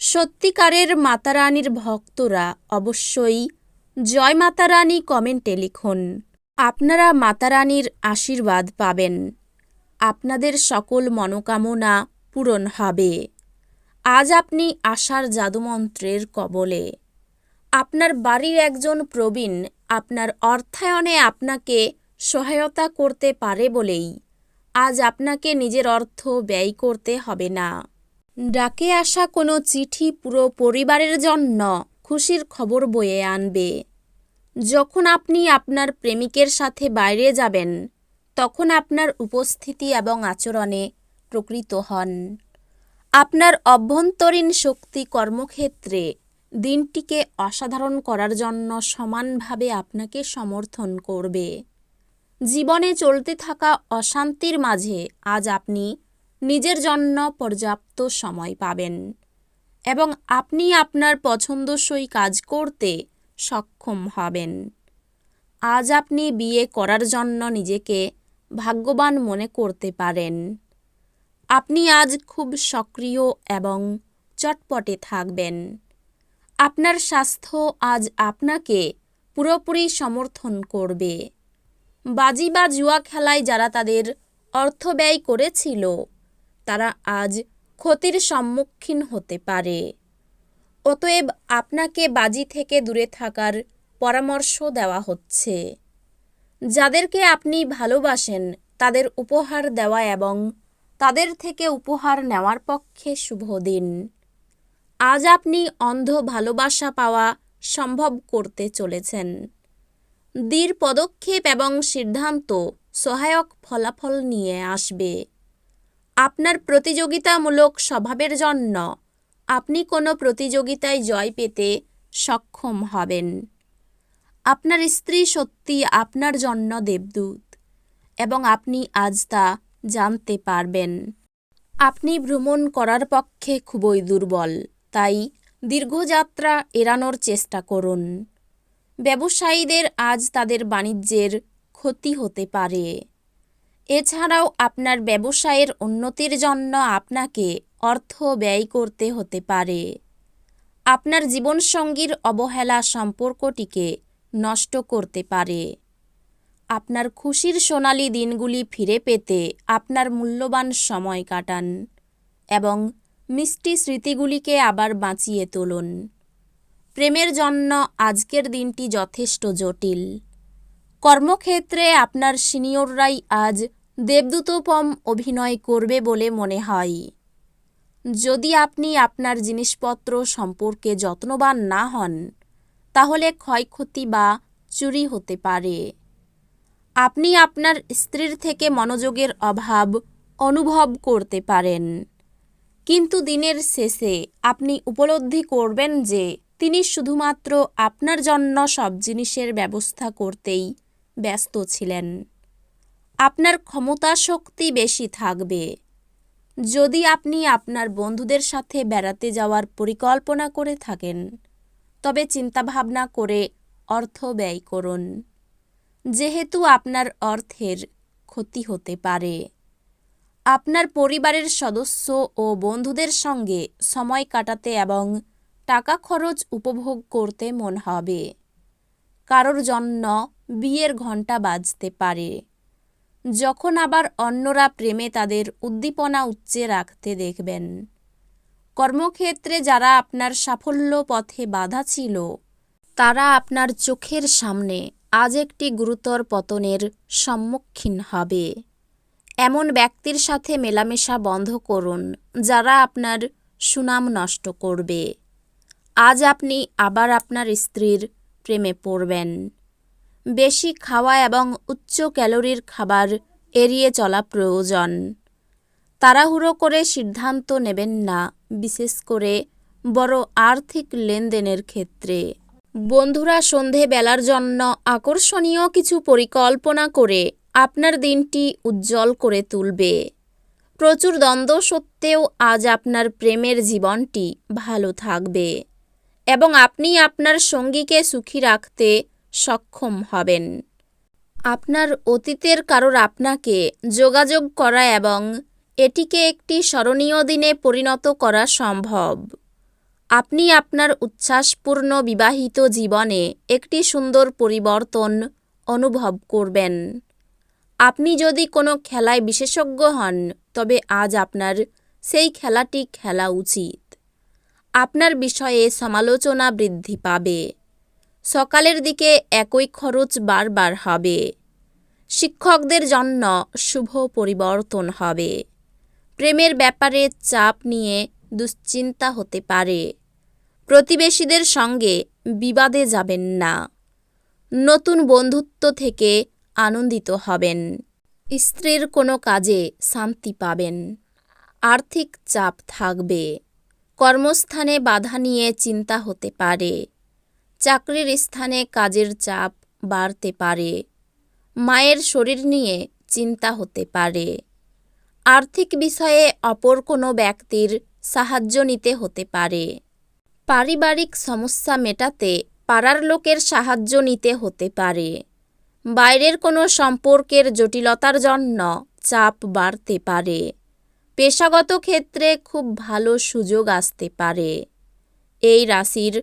সত্যিকারের মাতারানীর ভক্তরা অবশ্যই জয় মাতারানী কমেন্টে লিখুন। আপনারা মাতারানীর আশীর্বাদ পাবেন। আপনাদের সকল মনোকামনা পূরণ হবে। আজ আপনি আশার জাদুমন্ত্রের কবলে। আপনার বাড়ির একজন প্রবীণ আপনার অর্থায়নে আপনাকে সহায়তা করতে পারে বলেই আজ আপনাকে নিজের অর্থ ব্যয় করতে হবে না। ডাকে আসা কোনো চিঠি পুরো পরিবারের জন্য খুশির খবর বয়ে আনবে। যখন আপনি আপনার প্রেমিকের সাথে বাইরে যাবেন, তখন আপনার উপস্থিতি এবং আচরণে প্রকৃত হন। আপনার অভ্যন্তরীণ শক্তি কর্মক্ষেত্রে দিনটিকে অসাধারণ করার জন্য সমানভাবে আপনাকে সমর্থন করবে। জীবনে চলতে থাকা অশান্তির মাঝে আজ আপনি নিজের জন্য পর্যাপ্ত সময় পাবেন এবং আপনি আপনার পছন্দসই কাজ করতে সক্ষম হবেন। আজ আপনি বিয়ে করার জন্য নিজেকে ভাগ্যবান মনে করতে পারেন। আপনি আজ খুব সক্রিয় এবং চটপটে থাকবেন। আপনার স্বাস্থ্য আজ আপনাকে পুরোপুরি সমর্থন করবে। বাজি বা জুয়া খেলায় যারা তাদের অর্থ ব্যয় করেছিল তারা আজ ক্ষতির সম্মুখীন হতে পারে। অতএব আপনাকে বাজি থেকে দূরে থাকার পরামর্শ দেওয়া হচ্ছে। যাদেরকে আপনি ভালোবাসেন, তাদের উপহার দেওয়া এবং তাদের থেকে উপহার নেওয়ার পক্ষে শুভ দিন। আজ আপনি অন্ধ ভালোবাসা পাওয়া সম্ভব করতে চলেছেন। দৃঢ় পদক্ষেপ এবং সিদ্ধান্ত সহায়ক ফলাফল নিয়ে আসবে। আপনার প্রতিযোগিতামূলক স্বভাবের জন্য আপনি কোনো প্রতিযোগিতায় জয় পেতে সক্ষম হবেন। আপনার স্ত্রী সত্যি আপনার জন্য দেবদূত এবং আপনি আজ তা জানতে পারবেন। আপনি ভ্রমণ করার পক্ষে খুবই দুর্বল, তাই দীর্ঘযাত্রা এড়ানোর চেষ্টা করুন। ব্যবসায়ীদের আজ তাদের বাণিজ্যের ক্ষতি হতে পারে। এছাড়াও আপনার ব্যবসায়ের উন্নতির জন্য আপনাকে অর্থ ব্যয় করতে হতে পারে। আপনার জীবনসঙ্গীর অবহেলা সম্পর্কটিকে নষ্ট করতে পারে। আপনার খুশির সোনালি দিনগুলি ফিরে পেতে আপনার মূল্যবান সময় কাটান এবং মিষ্টি স্মৃতিগুলিকে আবার বাঁচিয়ে তুলুন। প্রেমের জন্য আজকের দিনটি যথেষ্ট জটিল। কর্মক্ষেত্রে আপনার সিনিয়ররাই আজ দেবদূতোপম অভিনয় করবে বলে মনে হয়। যদি আপনি আপনার জিনিসপত্র সম্পর্কে যত্নবান না হন, তাহলে ক্ষয়ক্ষতি বা চুরি হতে পারে। আপনি আপনার স্ত্রীর থেকে মনোযোগের অভাব অনুভব করতে পারেন। কিন্তু দিনের শেষে আপনি উপলব্ধি করবেন যে তিনি শুধুমাত্র আপনার জন্য সব জিনিসের ব্যবস্থা করতেই ব্যস্ত ছিলেন। আপনার ক্ষমতা শক্তি বেশি থাকবে। যদি আপনি আপনার বন্ধুদের সাথে বেড়াতে যাওয়ার পরিকল্পনা করে থাকেন, তবে চিন্তাভাবনা করে অর্থ ব্যয় করুন। যেহেতু আপনার অর্থের ক্ষতি হতে পারে। আপনার পরিবারের সদস্য ও বন্ধুদের সঙ্গে সময় কাটাতে এবং টাকা খরচ উপভোগ করতে মন হবে। কারোর জন্য বিয়ের ঘণ্টা বাজতে পারে। যখন আবার অন্যরা প্রেমে তাদের উদ্দীপনা উচ্চে রাখতে দেখবেন। কর্মক্ষেত্রে যারা আপনার সাফল্য পথে বাধা ছিল, তারা আপনার চোখের সামনে আজ একটি গুরুতর পতনের সম্মুখীন হবে। এমন ব্যক্তির সাথে মেলামেশা বন্ধ করুন, যারা আপনার সুনাম নষ্ট করবে। আজ আপনি আবার আপনার স্ত্রীর প্রেমে পড়বেন। বেশি খাওয়া এবং উচ্চ ক্যালোরির খাবার এড়িয়ে চলা প্রয়োজন। তাড়াহুড়ো করে সিদ্ধান্ত নেবেন না, বিশেষ করে বড় আর্থিক লেনদেনের ক্ষেত্রে। বন্ধুরা সন্ধে বেলার জন্য আকর্ষণীয় কিছু পরিকল্পনা করে আপনার দিনটি উজ্জ্বল করে তুলবে। প্রচুর দ্বন্দ্ব সত্ত্বেও আজ আপনার প্রেমের জীবনটি ভালো থাকবে এবং আপনি আপনার সঙ্গীকে সুখী রাখতে সক্ষম হবেন। আপনার অতীতের কারোর আপনাকে যোগাযোগ করা এবং এটিকে একটি স্মরণীয় দিনে পরিণত করা সম্ভব। আপনি আপনার উচ্ছ্বাসপূর্ণ বিবাহিত জীবনে একটি সুন্দর পরিবর্তন অনুভব করবেন। আপনি যদি কোনো খেলায় বিশেষজ্ঞ হন, তবে আজ আপনার সেই খেলাটি খেলা উচিত। আপনার বিষয়ে সমালোচনা বৃদ্ধি পাবে। সকালের দিকে একই খরচ বারবার হবে। শিক্ষকদের জন্য শুভ পরিবর্তন হবে। প্রেমের ব্যাপারে চাপ নিয়ে দুশ্চিন্তা হতে পারে। প্রতিবেশীদের সঙ্গে বিবাদে যাবেন না। নতুন বন্ধুত্ব থেকে আনন্দিত হবেন। স্ত্রীর কোনো কাজে শান্তি পাবেন। আর্থিক চাপ থাকবে। কর্মস্থানে বাধা নিয়ে চিন্তা হতে পারে। চাকরির স্থানে কাজের চাপ বাড়তে পারে। মায়ের শরীর নিয়ে চিন্তা হতে পারে। আর্থিক বিষয়ে অপর কোনো ব্যক্তির সাহায্য নিতে হতে পারে। পারিবারিক সমস্যা মেটাতে পাড়ার লোকের সাহায্য নিতে হতে পারে। বাইরের কোনো সম্পর্কের জটিলতার জন্য চাপ বাড়তে পারে। পেশাগত ক্ষেত্রে খুব ভালো সুযোগ আসতে পারে। এই রাশির